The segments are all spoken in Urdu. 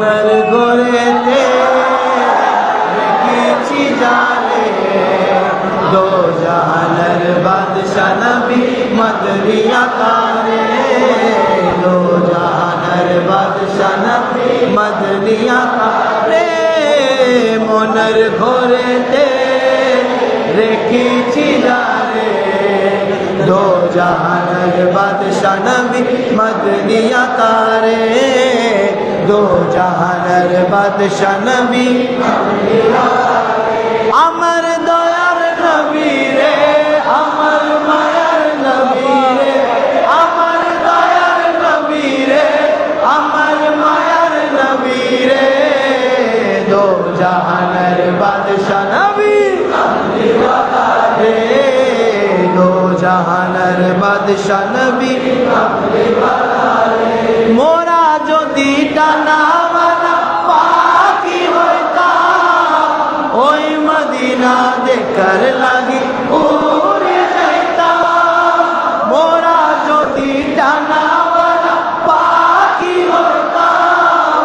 منر گورے دے رکھی چی جارے دو جہان بادشان بھی مدنیا تارے دو جہان بادشن مدنیا تارے منر گورے دے رے کھی چی جا رے دو جانر بادشان بھی مدنیہ تارے দো জাহানের বাদশা নবী আমার দয়ার নবী রে আমার মায়ার নবী রে আমার দয়ার নবী রে আমার মায়ার নবী রে দো জাহানের বাদশা নবী দো জাহানের বাদশা নবী মোর মদিনা মানা পাখি হইতাম ওই মদিনা দেখার লাগি উড়ে যাইতাম মোরা যদি ডানা মানা পাখি হইতাম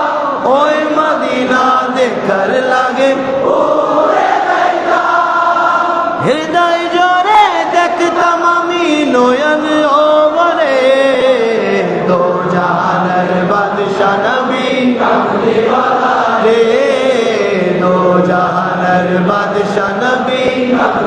ওই মদিনা দেখার লাগে উড়ে যাইতাম হৃদয় জোরে দেখতাম আমি নয়ন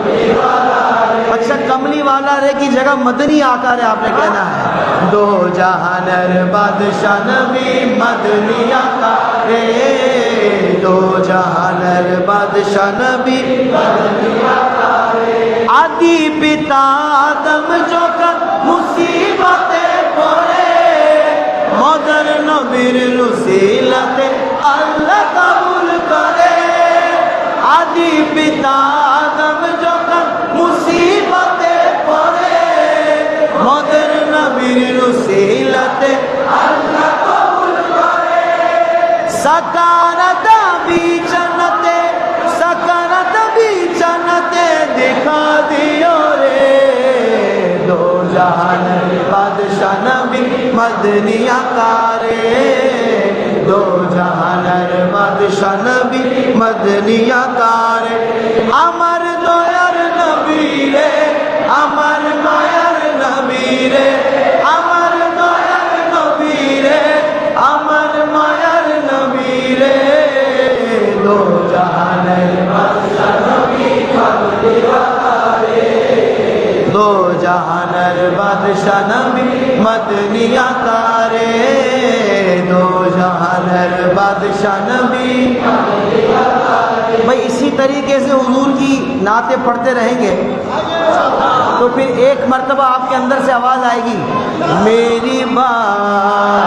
اچھا کملی والا رے کی جگہ مدنی آقا رے آپ نے کہنا ہے دو جہانر بادشاہ نبی مدنی آقا رے دو جہانر بادشاہ نبی مدنی آقا رے آدی پتا آدم جو کر مصیبت پورے مدر نبیر نسیلت اللہ قبول کرے آدی پتا آدم جو کر مصیبت پورے सकारत भी जनते सकारत भी जनते दिखा दियो रे दो जहान बादशाह नबी मदनिया कारे दो जहान बादशाह नबी मदनिया कारे अमर तो مدنی تارے دو جہان بادشاہ نبی بھائی اسی طریقے سے حضور کی نعتیں پڑھتے رہیں گے تو پھر ایک مرتبہ آپ کے اندر سے آواز آئے گی میری بات